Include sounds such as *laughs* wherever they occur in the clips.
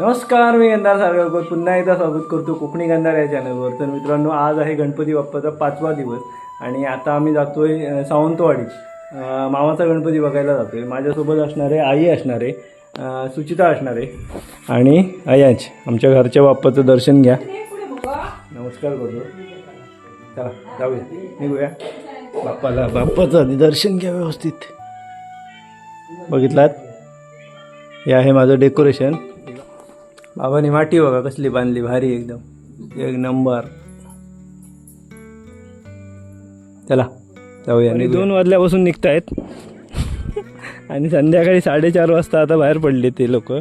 नमस्कार मी गंधार सारगावकर पुन्हा एकदा स्वागत करतो कोकणी गंधार या चॅनलवर तर मित्रांनो आज आहे गणपती बाप्पाचा पाचवा दिवस आणि आता आम्ही जातो आहे सावंतवाडी मामाचा गणपती बघायला जातो आहे माझ्यासोबत असणारे आई असणारे आहे सुचिता असणारे आणि अयाच आमच्या घरच्या बाप्पाचं दर्शन घ्या. नमस्कार करतो. चला जाऊया. निघूया. बाप्पाला बाप्पाचं आधी दर्शन घ्या व्यवस्थित. बघितलात? हे आहे माझं डेकोरेशन बाबाने माटी बघा कसली बांधली भारी एकदम. एक नंबर. चला जाऊया आणि दोन वाजल्यापासून निघतायत. आणि संध्याकाळी साडेचार वाजता आता बाहेर पडले ते लोक.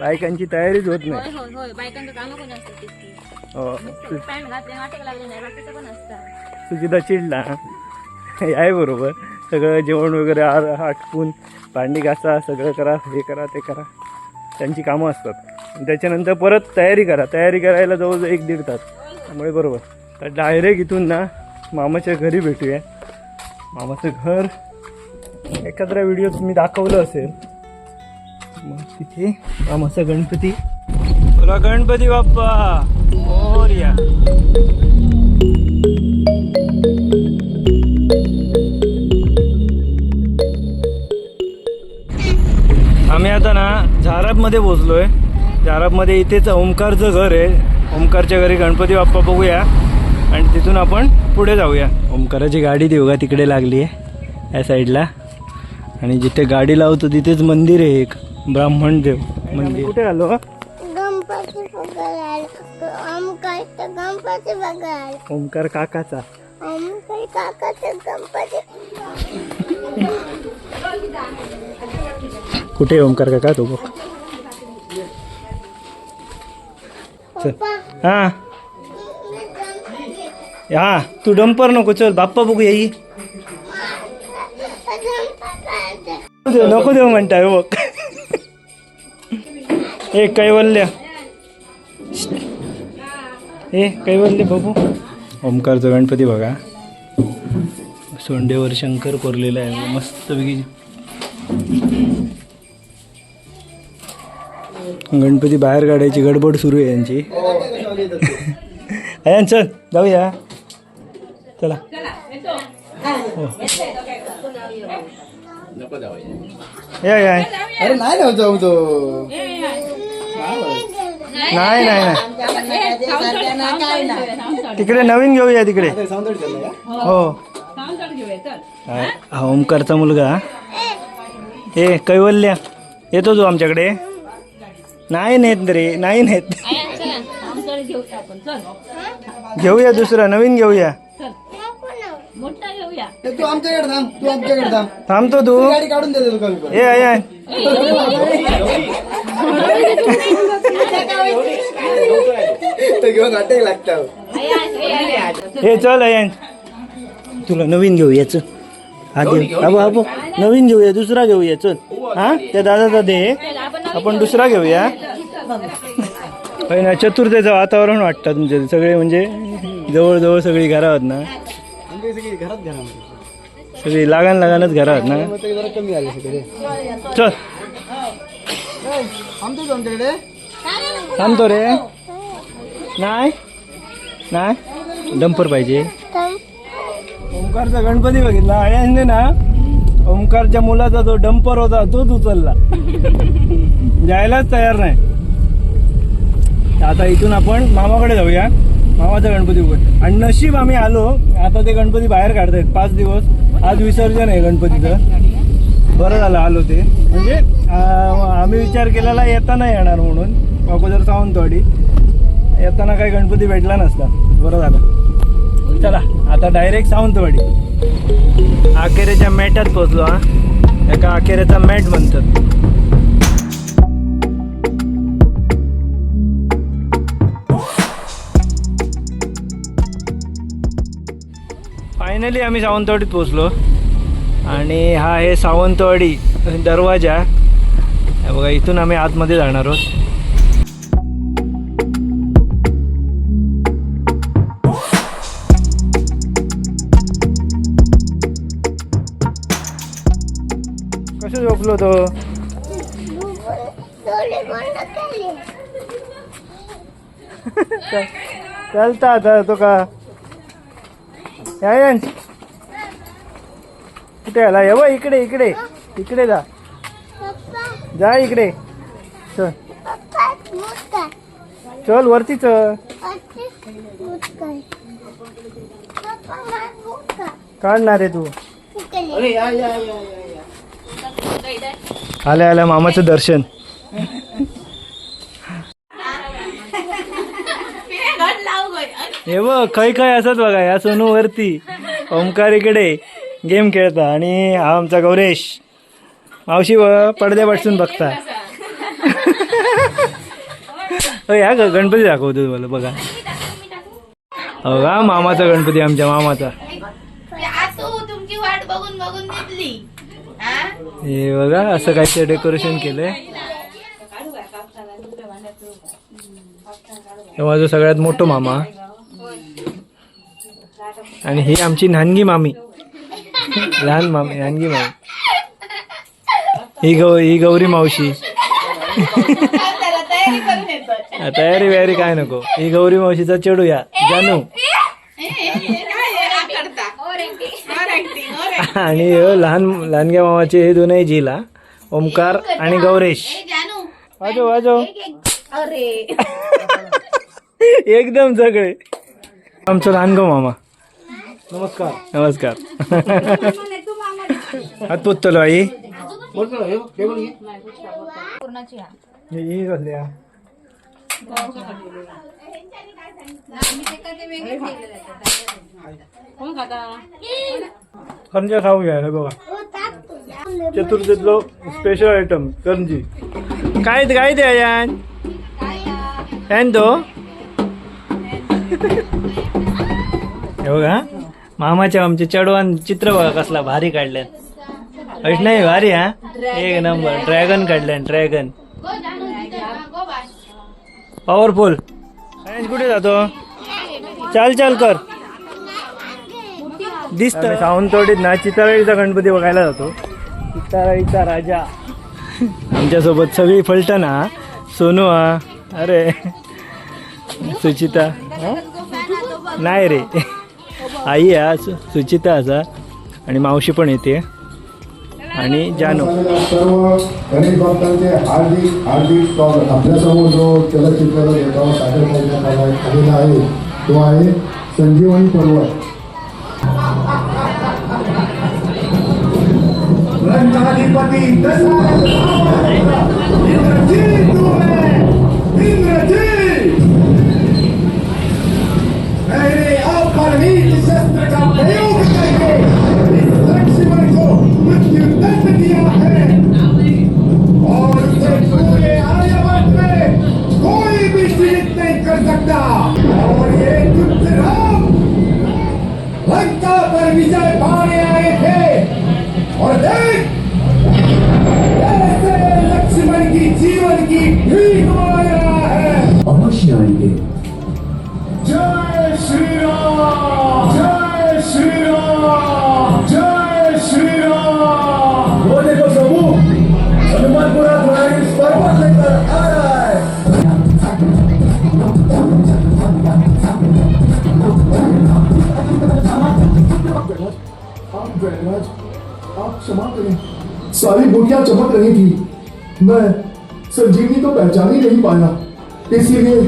बायकांची तयारीच होत नाही. हो. सुचिता चिडला. हे आहे बरोबर. सगळं जेवण वगैरे आटपून भांडी घासा सगळं करा हे करा ते करा. त्यांची कामं असतात. त्याच्यानंतर परत तयारी करा. तयारी करायला जवळजवळ एक दीड तास. त्यामुळे बरोबर. तर डायरेक्ट इथून ना मामाच्या घरी भेटूया. मामाचं घर. एखाद्या व्हिडिओत मी दाखवलं असेल मग तिथे मामाचा गणपती. बोला गणपती बाप्पा. मोर्या. आम्ही आता ना झारापमध्ये पोचलोय झारापमध्ये इथेच ओमकारचं घर आहे. ओमकारच्या घरी गणपती बाप्पा बघूया. आणि तिथून आपण पुढे जाऊया. ओमकाराची गाडी ती बघा तिकडे लागली आहे या साईडला. आणि जिथे गाडी लावतो तिथेच मंदिर आहे एक. ब्राह्मण देव मंदिर. कुठे आलो? गणपती बघायला ओमकारचं गणपती बघायला ओमकार काकाचा. ओमकार काकाचं गणपती. कुठे ओमकार का काका? तो बघ. चल. हां. हा तू डंपर नको चल. बाप्पा बघू येई. नको देऊ म्हणताय बघ ए कैवल्य. ए कैवल्य बघू. ओमकारचं गणपती बघा. सोंडेवर शंकर कोरलेला आहे. मस्त गणपती बाहेर काढायची गडबड सुरू आहे यांची. अयान चल जाऊया. चला. हो. या या अरे नाही जाऊ तो नाही नाही नाही. तिकडे नवीन घेऊया तिकडे. हो. हा हा ओमकारचा मुलगा. ए कैवल्य. येतो तू आमच्याकडे. नाही नेत रे नाही नेत. चला आमच्याकडे घेऊया आपण चल घेऊया दुसरा नवीन घेऊया. मोठा घेऊया ए, तू आमच्याकडे थांब तू आमच्याकडे थांब. थांबतो तू. गाडी काढून देते तू कमी पण ए आया ते घेऊन अटॅक लागतं. हे चल अयन तुला नवीन घेऊया चल. हा दे अबो अबो नवीन घेऊया दुसरा घेऊया चल. हा? त्या दादाचा दे. आपण दुसरा घेऊया. होय ना चतुर्थीचं वातावरण वाटतं तुमच्या इथे. सगळे म्हणजे जवळजवळ सगळी घरं आहेत ना. सगळी लागान लागानच घरं आहेत ना. चल. थांबतो रे. नाही. नाही. डंपर पाहिजे. ओमकारचा गणपती बघितला. अयाने ना ओमकारच्या मुलाचा जो डंपर होता तोच उचलला. जायलाच तयार नाही. आता इथून आपण मामाकडे जाऊया. मामाचा गणपती उघड आणि नशीब आम्ही आलो आता ते गणपती बाहेर काढतायत. पाच दिवस. आज विसर्जन आहे गणपतीचं. बरं झालं आलो ते. म्हणजे आम्ही विचार केलेला येताना येणार म्हणून. अगोदर सावंतवाडी येताना काही गणपती भेटला नसता. बरं झालं. चला आता डायरेक्ट सावंतवाडी आखेरेच्या मॅटात पोचलो हा. एका आखेरेचा मॅट म्हणतात. फायनली आम्ही सावंतवाडीत पोचलो आणि हा आहे सावंतवाडी दरवाजा. बघा इथून आम्ही आतमध्ये जाणार आहोत. कसं झोपलो तो? *laughs* चलता आता तो का? यायन. कुठे आला बघ इकडे इकडे. इकडे जा. जा इकडे. चल. चल वरती चल. काढणार आहे तू. आल्या आल्या मामाचं दर्शन. हे बघ खै खै असत बघा या सोनू वरती ओंकार इकडे गेम खेळता आणि हा आमचा गौरेश. मावशी व पडद्यापासून बघता. अय, गणपती दाखवतो तुम्हाला बघा. हो का मामाचा गणपती आमच्या मामाचा. हे बघा असं काहीतरी डेकोरेशन केलंय. हे माझं सगळ्यात मोठं मामा. आणि ही आमची नानगी मामी. लहान मामी नानगी मामी. ही गौ ही गौरी मावशी. तयारी वयारी काय नको. ही गौरी मावशीचा चेडूया. जानू. आणि हे लहान लहानग्या मामाचे हे दोनही जिला ओमकार आणि गौरेश. वाजव. अरे. *laughs* एकदम सगळे. आमचं लहान गो मामा. नमस्कार. नमस्कार. *laughs* हात पुतलो आई. बोलतो ना, हे बघ, हा चतुर्थीतलो स्पेशल आयटम करंजी. काय काय ते यान? यान तो? हे बघा मामाच्या आमच्या चढवान चित्र बघा कसला भारी काढल्यान अश नाही भारी हा? एक नंबर. ड्रॅगन काढल्यान ड्रॅगन पॉवरफुल कुठे जातो? चाल चाल कर. दिसत. सावंतवाडीत ना चिताराळीचा गणपती बघायला जातो. चिताराळीचा राजा. आमच्यासोबत सगळी फलटण हा? सोनू हा? अरे सुचिता? नाही रे. आई आहे सु- सुचिता असा आणि मावशी पण येते. आणि जानू. सर्व गणेश भक्तांचे हार्दिक हार्दिक स्वागत आपल्यासमोर जो चलचित्र देखावा सादर करण्यात आला आलेला आहे. तो आहे संजीवनी पर्वत रंगाधिपती आप आप क्षमा करें। सारी बुटियाँ चमक रही थी। मैं संजीवनी को पहचान ही नहीं पाया। इसीलिए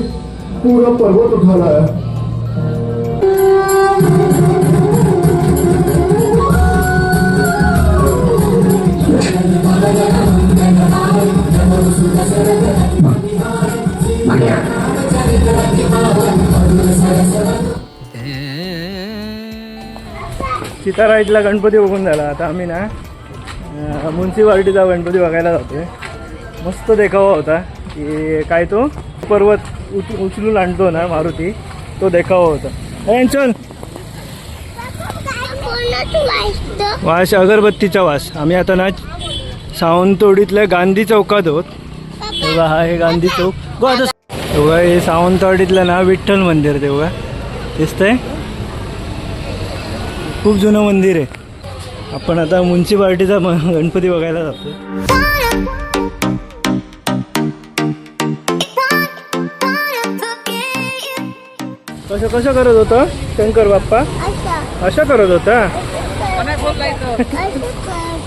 पूरा पर्वत उठा लाया। चिताराईतला गणपती बघून झाला. आता आम्ही ना अं, म्युन्सिपाल्टीचा गणपती बघायला जातोय. मस्त देखावा होता. की काय तो? पर्वत उच उचलून आणतो ना मारुती. तो देखावा होता. चल. वास अगरबत्तीचा वास. आम्ही आता ना सावंतवाडीतल्या गांधी चौकात आहोत. तेव्हा हा हे गांधी चौक. तेव्हा हे सावंतवाडीतलं ना विठ्ठल मंदिर तेव्हा. दिसतंय? खूप जुनं मंदिर आहे. आपण आता म्युन्सिपाल्टीचा गणपती बघायला जातो कसं कसं करत होतं? शंकर बाप्पा? अशा करत होता?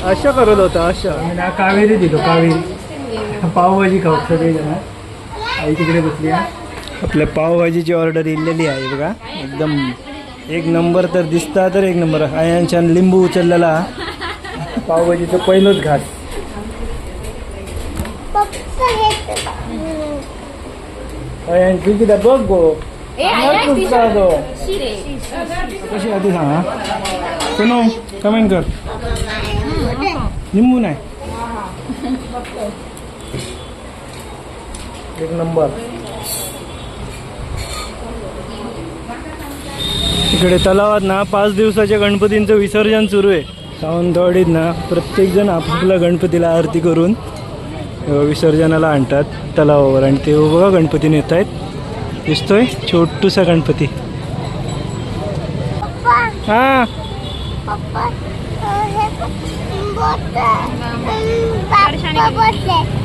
अशा करत होता अशा. कावेरी दिलो कावेरी. पावभाजी खाऊ सगळेजण आई तिकडे बसली आपल्या पावभाजीची ऑर्डर इलेली आहे बघा. एकदम एक नंबर तर दिसता तर एक नंबर. आयांच्या लिंबू उचललेला. पावभाजीचं पहिलंच घास. आयांची किती बघ गो. तो? कशी होती सांगा? सोनू कमेंट कर. लिंबू नाही. एक नंबर. इकडे तलावात ना पाच दिवसाच्या गणपतींचं विसर्जन सुरू आहे. सावंतवाडीत ना प्रत्येकजण आपापल्या गणपतीला आरती करून विसर्जनाला आणतात तलावावर. आणि ते बघा गणपती नेत आहेत दिसतोय छोटूसा गणपती. हां. हा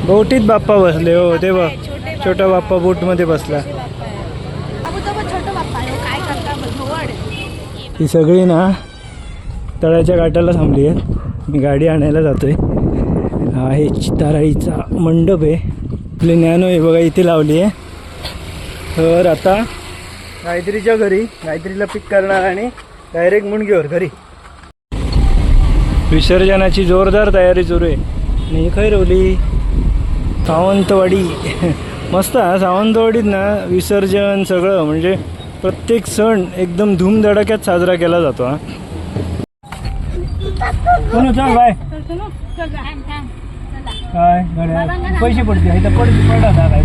बोटीत बाप्पा बसले हो ते बघ छोटा बाप्पा बोटमध्ये बसला. ही सगळी ना तळ्याच्या गाठाला थांबली आहेत. मी गाडी आणायला जातोय. हा आहे चिताराईचा मंडप आहे. आपली ज्ञानो आहे बघा इथे लावली आहे. तर आता गायत्रीच्या घरी गायत्रीला पिक करणार आणि डायरेक्ट मुंडगीवर घरी. विसर्जनाची जोरदार तयारी सुरू आहे. आणि खैरवली खै रवली? सावंतवाडी. *laughs* मस्त सावंतवाडीत ना विसर्जन सगळं म्हणजे प्रत्येक सण एकदम धूमधडाक्यात साजरा केला जातो हा. कोण चल बाय. काय? पैसे पडते इथं पड पडा जा काय.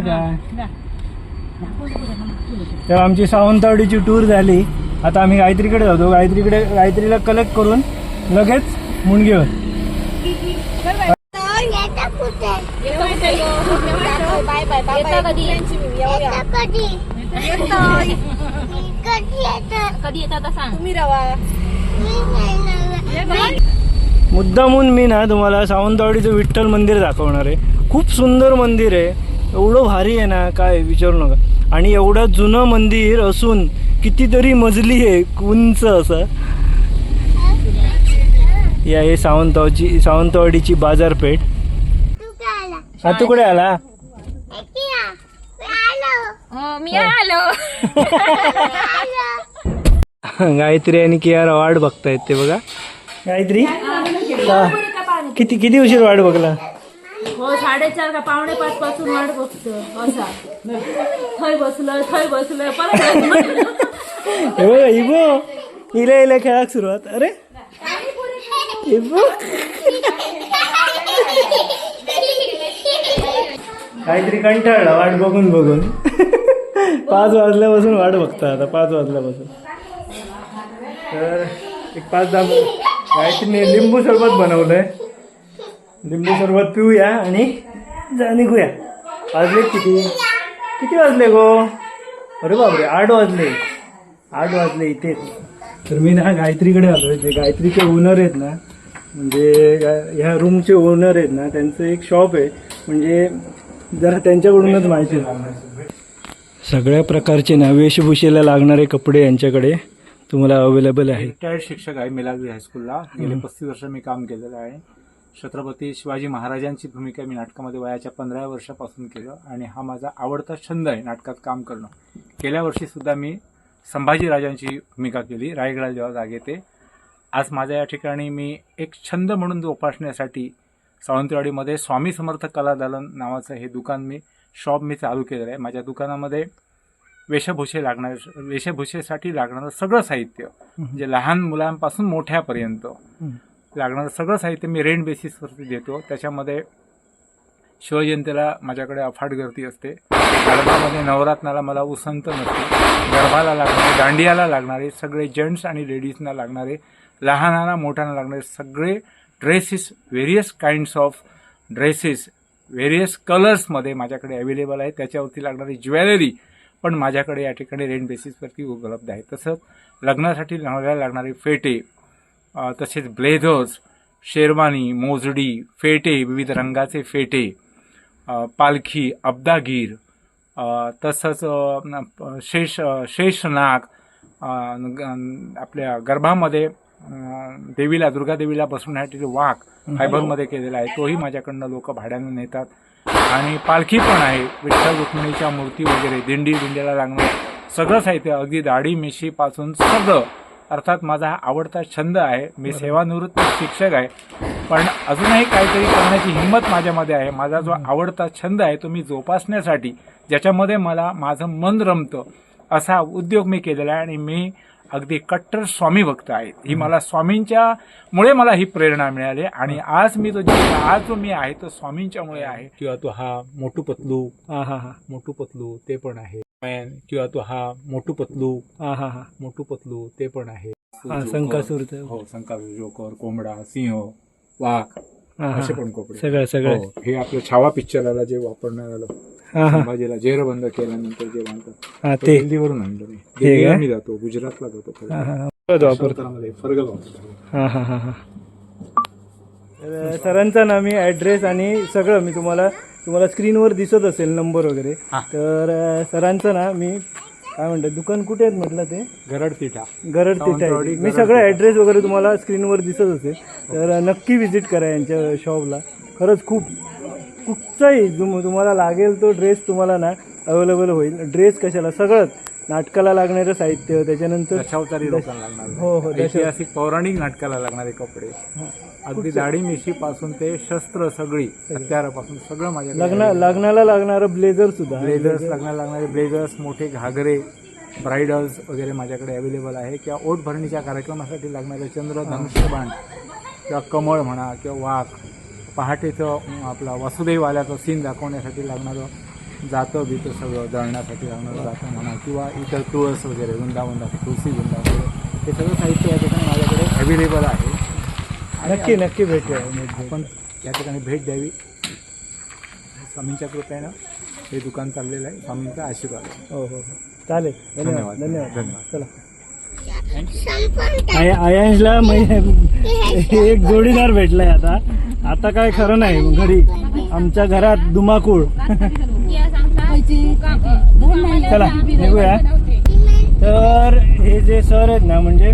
काय? तेव्हा आमची सावंतवाडीची टूर झाली. आता आम्ही गायत्रीकडे जातो. गायत्रीकडे गायत्रीला कलेक्ट करून लगेच मुंडगीवर. कुठे बाय बाय बाय कधी येता कधी? कधी? येतं. कधी आता सांग. मी नाही ना मुद्दामून मी ना तुम्हाला सावंतवाडीचं विठ्ठल मंदिर दाखवणार आहे. खूप सुंदर मंदिर आहे. एवढं भारी आहे ना काय विचारू नका. आणि एवढं जुनं मंदिर असून कितीतरी मजली आहे उंच असं. ही आहे सावंतवाची सावंतवाडीची बाजारपेठ. तू काय आला? हा तू कुठे आलो? मी आलो *laughs* गायत्री आणि कियारा वाट बघतायत ते बघा. गायत्री? का? किती किती उशीर वाट बघला? हो साडेचार का पावणे पाच पासून वाट बघतो असा. थंय बसलं थंय बसलं परत हे बघा इबो. इला इला खेळाक सुरुवात. अरे. इबो. *laughs* काहीतरी कंटाळला वाट बघून बघून. *laughs* पाच वाजल्यापासून वाट बघता आता पाच वाजल्यापासून. तर एक पाच दहा गायत्रीने लिंबू सरबत बनवलंय. लिंबू सरबत पिऊया आणि जा निघूया. वाजले किती? किती वाजले गो? अरे बापरे आठ वाजले. आठ वाजले इथे. तर मी ना गायत्रीकडे आलोय. जे गायत्रीचे ओनर आहेत ना म्हणजे ह्या रूमचे ओनर आहेत ना त्यांचं एक शॉप आहे. म्हणजे जरा त्यांच्याकडूनच माहिती सगळ्या प्रकारचे ना वेशभूषेला लागणारे कपडे यांच्याकडे तुम्हाला अवेलेबल आहे रिटायर्ड शिक्षक आहे मिलाग्री हायस्कूलला गेले पस्तीस वर्ष मी काम केलेलं आहे. छत्रपती शिवाजी महाराजांची भूमिका मी नाटकामध्ये वयाच्या पंधरा वर्षापासून केलं आणि हा माझा आवडता छंद आहे नाटकात काम करणं. गेल्या वर्षी सुद्धा मी संभाजीराजांची भूमिका केली. रायगडा जेव्हा जागे ते. आज माझ्या या ठिकाणी मी एक छंद म्हणून जोपासण्यासाठी सावंतवाडीमध्ये स्वामी समर्थ कला दालन नावाचं हे दुकान मी शॉप मी चालू केलेलं आहे. माझ्या दुकानामध्ये वेशभूषे लागणारे वेशभूषेसाठी लागणारं सगळं साहित्य म्हणजे लहान मुलांपासून मोठ्यापर्यंत लागणारं सगळं साहित्य मी रेंट बेसिसवरती देतो. त्याच्यामध्ये शिवजयंतीला माझ्याकडे अफाट गर्दी असते. गरबामध्ये नवरात्राला मला उसंत नसते. गरबाला लागणारे दांडियाला लागणारे सगळे जेंट्स आणि लेडीजना लागणारे लहानांना मोठ्यांना लागणारे सगळे dresses various kinds of dresses various कलर्समध्ये माझ्याकडे अवेलेबल आहे. त्याच्यावरती लागणारी ज्वेलरी पण माझ्याकडे या ठिकाणी रेंट बेसिसवरती उपलब्ध आहे. तसंच लग्नासाठी नवऱ्याला लागणारे फेटे तसेच ब्लेझर्स शेरवानी मोजडी फेटे विविध रंगाचे फेटे पालखी अब्दागीर तसंच शेष शेषनाग ग- आपल्या गर्भामध्ये देवीला दुर्गा देवीला बसवण्यासाठी जो वाघ फायबरमध्ये केलेला आहे. तोही माझ्याकडनं लोक भाड्यानं नेतात. आणि पालखी पण आहे. विठ्ठल रुक्मिणीच्या मूर्ती वगैरे दिंडी दिंडीला लागणार सगळं साहित्य अगदी दाढी मिशीपासून सगळं. अर्थात माझा हा आवडता छंद आहे. मी सेवानिवृत्त शिक्षक आहे. पण अजूनही काहीतरी करण्याची हिंमत माझ्यामध्ये आहे. माझा जो आवडता छंद आहे तो मी जोपासण्यासाठी ज्याच्यामध्ये मला माझं मन रमतं असा उद्योग मी केलेला आहे. आणि मी अगदी कट्टर स्वामी भक्त आहे ही मला स्वामींच्या मुळे मला ही प्रेरणा मिळाली आणि आज मी तो जे आज जो मी आहे तो स्वामींच्यामुळे आहे. किंवा तो हा मोटू पतलू हा हा हा. मोटू पतलू ते पण आहे. मॅन किंवा तो हा मोटू पतलू हा हा हा. मोटू पतलू ते पण आहे. हा संकासूरचं हो संकासूर जोकर कोंबडा सिंह वाघ. असे पण कोंबडे. सगळं सगळं. हो, हे आपलं छावा पिक्चराला जे वापरण्यात आलं. हा हा संभाजीला जेरबंद केल्यानंतर जे बांधतात हा ते ते दिल्लीवरून आणलं मी दिल्लीला? मी जातो गुजरातला जातो. हा हा हा परत हा हा हा हा तर सरांचा ना मी ॲड्रेस आणि सगळं मी तुम्हाला तुम्हाला स्क्रीनवर दिसत असेल नंबर वगैरे. तर अं, सरांचं ना मी काय म्हणतात दुकान कुठे आहेत म्हटलं ते गरड तिठा गरड तिथे आहे मी सगळं ॲड्रेस वगैरे तुम्हाला स्क्रीनवर दिसत असेल तर नक्की व्हिजिट करा यांच्या शॉपला खरंच खूप कुठचाही तुम तुम्हाला लागेल तो ड्रेस तुम्हाला ना अवेलेबल होईल. ड्रेस कशाला? सगळंच. नाटकाला लागणारं साहित्य त्याच्यानंतर दशावतारी लोकांना लागणार हो, हो, दशा- ऐतिहासिक पौराणिक नाटकाला लागणारे कपडे. अगदी दाढी मिशी पासून ते शस्त्र सगळी हत्यारापासून सगळं माझ्या लग्न लग्नाला लागणारं ब्लेझर सुद्धा. ब्लेझर्स लागण्याला लागणारे ब्लेझर्स मोठे घागरे ब्रायडल्स वगैरे माझ्याकडे अवेलेबल आहे. किंवा ओट भरणीच्या कार्यक्रमासाठी लागणारे चंद्र धनुष्यबाण किंवा कमळ म्हणा किंवा वाघ. पहाटेचं आपला वसुदेव आल्याचं सीन दाखवण्यासाठी लागणारं जातं बितं सगळं दळण्यासाठी लागणारं जातं म्हणा किंवा इतर तुळस वगैरे वृंदावन तुळशी वृंदा वगैरे हे सगळं साहित्य या ठिकाणी माझ्याकडे अवेलेबल आहे. नक्की नक्की भेटूया आपण या ठिकाणी भेट द्यावी. स्वामींच्या कृपेनं हे दुकान चाललेलं आहे. स्वामींचा आशीर्वाद. हो हो हो. चालेल. धन्यवाद. धन्यवाद. धन्यवाद. चला. आयांशला एक जोडीदार भेटलाय आता. आता काय खरं नाही घरी. आमच्या घरात धुमाकूळ चला निघूया. तर हे जे सर आहेत ना म्हणजे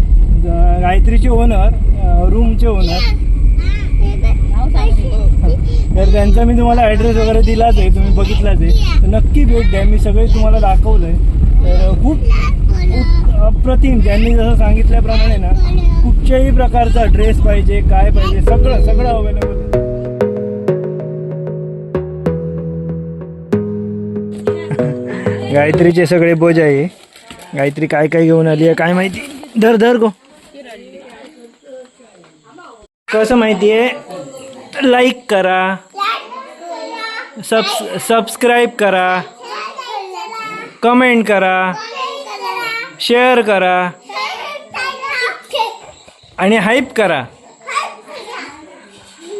गायत्रीचे ओनर रूमचे ओनर. तर त्यांचा मी तुम्हाला ॲड्रेस वगैरे दिलाच आहे तुम्ही बघितलाच आहे. तर नक्की भेट द्या मी सगळे तुम्हाला दाखवलं आहे तर खूप अप्रतिम. त्यांनी जसं सांगितल्याप्रमाणे ना कुठच्याही प्रकारचा ड्रेस पाहिजे काय पाहिजे सगळं सगळं अवेलेबल गायत्रीचे सगळे बोज आहे. गायत्री काय काय घेऊन आली आहे काय माहिती? धर धर गो. कसं माहिती आहे? लाईक करा. सबस सबस्क्राईब करा. कमेंट करा शेअर करा आणि हाईप करा.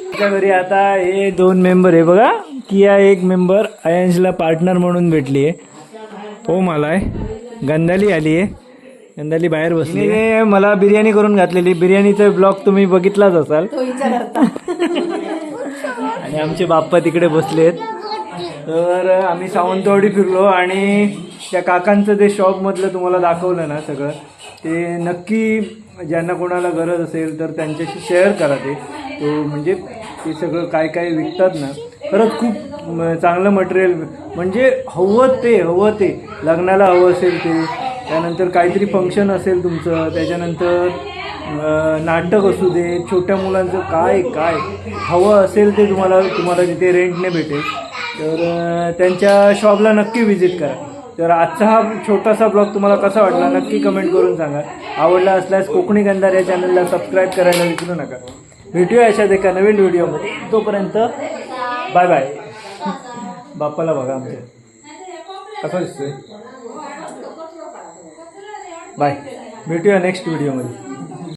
आमच्या घरी आता हे दोन मेंबर आहे. बघा किया एक मेंबर अयांशला पार्टनर म्हणून भेटली आहे हो मला आहे गंधाली आली आहे गंधाली बाहेर बसली आहे. मला बिर्याणी करून घातलेली. बिर्याणीचा ब्लॉग तुम्ही बघितलाच असाल. आणि आमचे बाप्पा तिकडे बसलेत. तर आम्ही सावंतवाडी फिरलो आणि त्या काकांचं ते शॉपमधलं तुम्हाला दाखवलं ना सगळं ते नक्की ज्यांना कोणाला गरज असेल तर त्यांच्याशी शेअर करा ते. तो म्हणजे ते सगळं काय काय विकतात ना खरंच खूप चांगलं मटेरियल म्हणजे हवं ते हवं ते. लग्नाला हवं असेल ते त्यानंतर काहीतरी फंक्शन असेल तुमचं त्याच्यानंतर नाटक असू दे छोट्या मुलांचं काय काय हवं असेल ते तुम्हाला तुम्हाला तिथे रेंटने भेटेल. तर त्यांच्या शॉपला नक्की व्हिजिट करा. तर आजचा हा छोटासा ब्लॉग तुम्हाला कसा वाटला नक्की कमेंट करून सांगा. आवडला असल्यास कोकणी गंधार या चॅनलला सबस्क्राईब करायला विसरू नका. भेटूया अशाच एका नवीन व्हिडिओमध्ये तोपर्यंत बाय बाय बाप्पाला बघा आमच्या कसा दिसतोय? बाय भेटूया नेक्स्ट व्हिडिओमध्ये